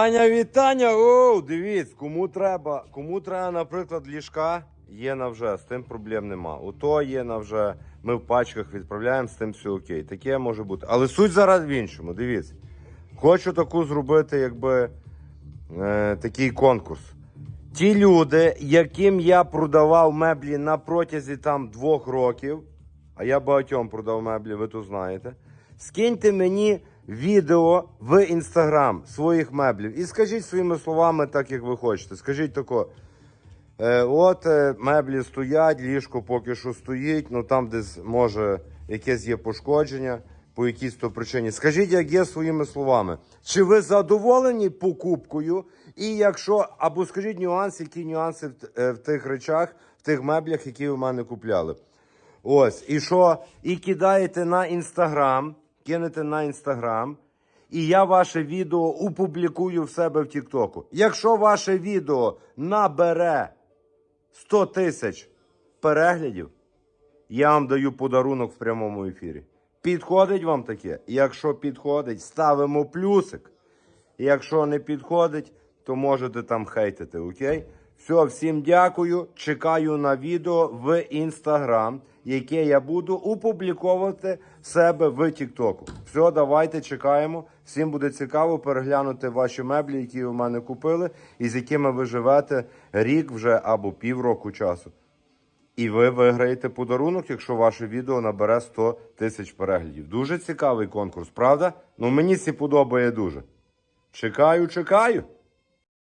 Вітання, вітання! Оу, дивіться, кому треба, кому треба, наприклад, ліжка, є на вже, з тим проблем нема. Ото є на вже, ми в пачках відправляємо, з тим все окей. Таке може бути. Але суть зараз в іншому, дивіться. Хочу таку зробити, якби е, такий конкурс. Ті люди, яким я продавав меблі на протязі там двох років, а я багатьом продав меблі, ви то знаєте. Скиньте мені відео в інстаграм своїх меблів і скажіть своїми словами, так як ви хочете. Скажіть тако. Е, от е, меблі стоять, ліжко поки що стоїть, ну там десь може якесь є пошкодження по якійсь то причині. Скажіть, як є своїми словами. Чи ви задоволені покупкою? І якщо, або скажіть нюанси, які нюанси в, е, в тих речах, в тих меблях, які ви в мене купляли. Ось, і що? І кидаєте на інстаграм, кинете на інстаграм, і я ваше відео опублікую в себе в Тіктоку. Якщо ваше відео набере 100 тисяч переглядів, я вам даю подарунок в прямому ефірі. Підходить вам таке? Якщо підходить, ставимо плюсик. Якщо не підходить, то можете там хейтити, окей? Все, всім дякую. Чекаю на відео в інстаграм, яке я буду опубліковувати себе в Тіктоку. Все, давайте чекаємо. Всім буде цікаво переглянути ваші меблі, які ви в мене купили, і з якими ви живете рік вже або півроку часу. І ви виграєте подарунок, якщо ваше відео набере 100 тисяч переглядів. Дуже цікавий конкурс, правда? Ну мені це подобає дуже. Чекаю, чекаю.